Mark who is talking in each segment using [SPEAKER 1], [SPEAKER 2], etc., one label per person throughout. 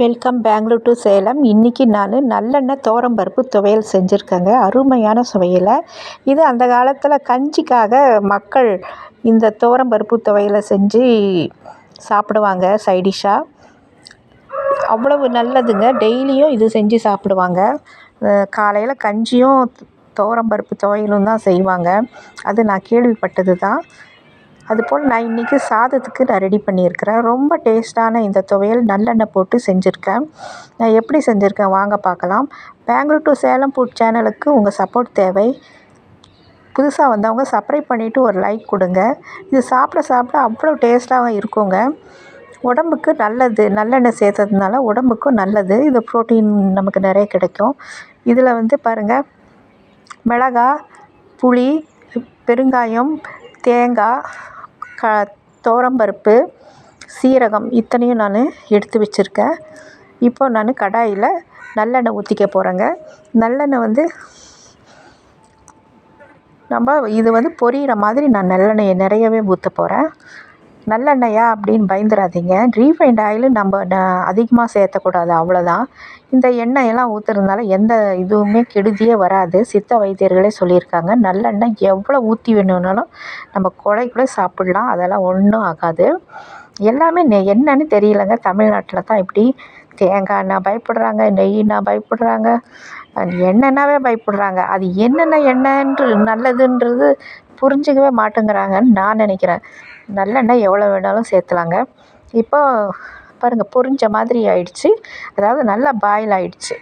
[SPEAKER 1] Welcome Bangalore to Salem. இன்றைக்கி நான் நல்லெண்ணெய் துவரம்பருப்பு துவையல் செஞ்சுருக்கேங்க. அருமையான சுவையில். இது அந்த காலத்தில் கஞ்சிக்காக மக்கள் இந்த துவரம்பருப்பு துவையலை செஞ்சு சாப்பிடுவாங்க சைடிஷாக அவ்வளவு நல்லதுங்க. டெய்லியும் இது செஞ்சு சாப்பிடுவாங்க. காலையில் கஞ்சியும் தோரம்பருப்பு துவையலும் தான் செய்வாங்க. அது நான் கேள்விப்பட்டது தான். அதுபோல் நான் இன்றைக்கி சாதத்துக்கு நான் ரெடி பண்ணியிருக்கிறேன். ரொம்ப டேஸ்ட்டான இந்த துவையல் நல்லெண்ணெய் போட்டு செஞ்சுருக்கேன். நான் எப்படி செஞ்சுருக்கேன் வாங்க பார்க்கலாம். பெங்களூர் டு சேலம் ஃபுட் சேனலுக்கு உங்கள் சப்போர்ட் தேவை. புதுசாக வந்தவங்க சப்ரை பண்ணிவிட்டு ஒரு லைக் கொடுங்க. இது சாப்பிட சாப்பிட அவ்வளோ டேஸ்ட்டாகவும் இருக்குங்க. உடம்புக்கு நல்லது நல்லெண்ணெய் சேர்த்ததுனால உடம்புக்கும் நல்லது. இது ப்ரோட்டீன் நமக்கு நிறைய கிடைக்கும். இதில் வந்து பாருங்கள் மிளகா புளி பெருங்காயம் தேங்காய் க துவரம்பருப்பு சீரகம் இத்தனையும் நான் எடுத்து வச்சுருக்கேன். இப்போ நான் கடாயில் நல்லெண்ணெய் ஊற்றிக்க போகிறேங்க நல்லெண்ணெய் வந்து நம்ம இது வந்து பொரியிற மாதிரி நான் நல்லெண்ணெயை நிறையவே ஊற்ற போகிறேன் நல்லெண்ணெயா அப்படின்னு பயந்துடாதீங்க ரீஃபைண்ட் ஆயில் நம்ம அதிகமாக சேர்த்தக்கூடாது அவ்வளோதான் இந்த எண்ணெயெல்லாம் ஊற்றுறதுனால எந்த இதுவுமே கெடுதியே வராது. சித்த வைத்தியர்களே சொல்லியிருக்காங்க நல்லெண்ணெய் எவ்வளோ ஊற்றி வேணும்னாலும் நம்ம குழை கூட சாப்பிட்லாம். அதெல்லாம் ஒன்றும் ஆகாது. எல்லாமே நெ என்னன்னு தெரியலங்க. தமிழ்நாட்டில் தான் இப்படி தேங்காய்னா பயப்படுறாங்க நெய்னா பயப்படுறாங்க. எண்ணெய்னாவே பயப்படுறாங்க. அது என்னென்ன எண்ணெய்ன்று நல்லதுன்றது புரிஞ்சிக்கவே மாட்டேங்கிறாங்கன்னு நான் நினைக்கிறேன். நல்லெண்ணெய் எவ்வளோ வேணாலும் சேர்த்துலாங்க. இப்போ பாருங்கள் பொரிஞ்ச மாதிரி ஆயிடுச்சு. அதாவது நல்லா பாயில் ஆகிடுச்சு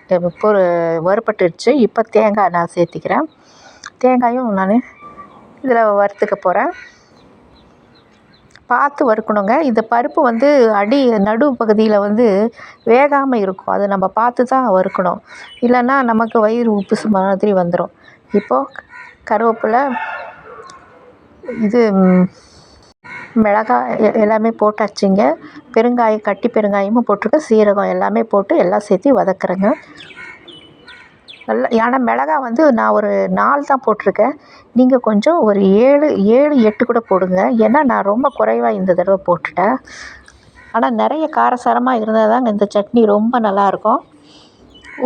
[SPEAKER 1] பொரு வறுபட்டுடுச்சு இப்போ தேங்காய் நான் சேர்த்திக்கிறேன். தேங்காயும் நான் இதில் வறுத்துக்க போகிறேன் பார்த்து வறுக்கணுங்க. இந்த பருப்பு வந்து அடி நடு பகுதியில் வந்து வேகாமல் இருக்கும். அதை நம்ம பார்த்து தான் வறுக்கணும். இல்லைன்னா நமக்கு வயிறு உப்புசு மாதிரி வந்துடும் இப்போது கருவேப்பிலை இது மிளகாய் எல்லாமே போட்டாச்சுங்க பெருங்காயம் கட்டி பெருங்காயமும் போட்டிருக்கேன். சீரகம் எல்லாமே போட்டு எல்லாம் சேர்த்து வதக்குறேங்க. நல்லா ஏன்னா மிளகா வந்து நான் ஒரு நாலு தான் போட்டிருக்கேன். நீங்கள் கொஞ்சம் ஒரு ஏழு ஏழு எட்டு கூட போடுங்க. ஏன்னா நான் ரொம்ப குறைவாக இந்த தடவை போட்டுட்டேன். ஆனால் நிறைய காரசாரமாக இருந்தால் தாங்க இந்த சட்னி ரொம்ப நல்லாயிருக்கும்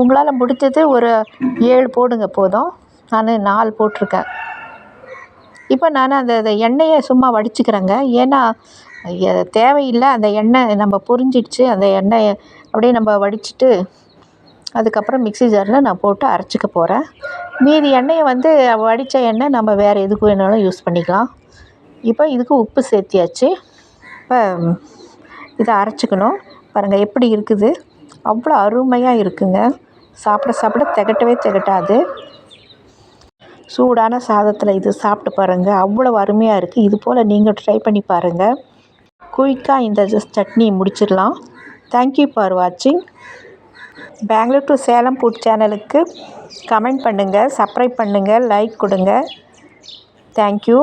[SPEAKER 1] உங்களால் முடிஞ்சது ஒரு ஏழு போடுங்க போதும். நான் நாலு போட்டிருக்கேன். இப்போ நான் அந்த எண்ணெயை சும்மா வடிச்சுக்கிறேங்க. ஏன்னா தேவையில்லை. அந்த எண்ணெய் நம்ம புரிஞ்சிடுச்சு. அந்த எண்ணெயை அப்படியே நம்ம வடிச்சிட்டு அதுக்கப்புறம் மிக்ஸி ஜாரில் நான் போட்டு அரைச்சிக்க போகிறேன் மீதி எண்ணெயை வந்து வடித்த எண்ணெய் நம்ம வேறு எதுக்கு வேணாலும் யூஸ் பண்ணிக்கலாம். இப்போ இதுக்கு உப்பு சேர்த்தியாச்சு. இப்போ இதை அரைச்சிக்கணும். பாருங்கள் எப்படி இருக்குது. அவ்வளோ அருமையாக இருக்குங்க. சாப்பிட சாப்பிட திகட்டவே திகட்டாது. சூடான சாதத்தில் இது சாப்பிட்டு பாருங்கள் அவ்வளோ அருமையாக இருக்குது இது போல் நீங்கள் ட்ரை பண்ணி பாருங்கள் குயிக்காக இந்த சட்னி முடிச்சிடலாம். தேங்க்யூ ஃபார் வாட்சிங் பெங்களூர் டு சேலம் ஃபுட் சேனலுக்கு கமெண்ட் பண்ணுங்கள் சப்ஸ்கிரைப் பண்ணுங்கள் லைக் கொடுங்க. Thank you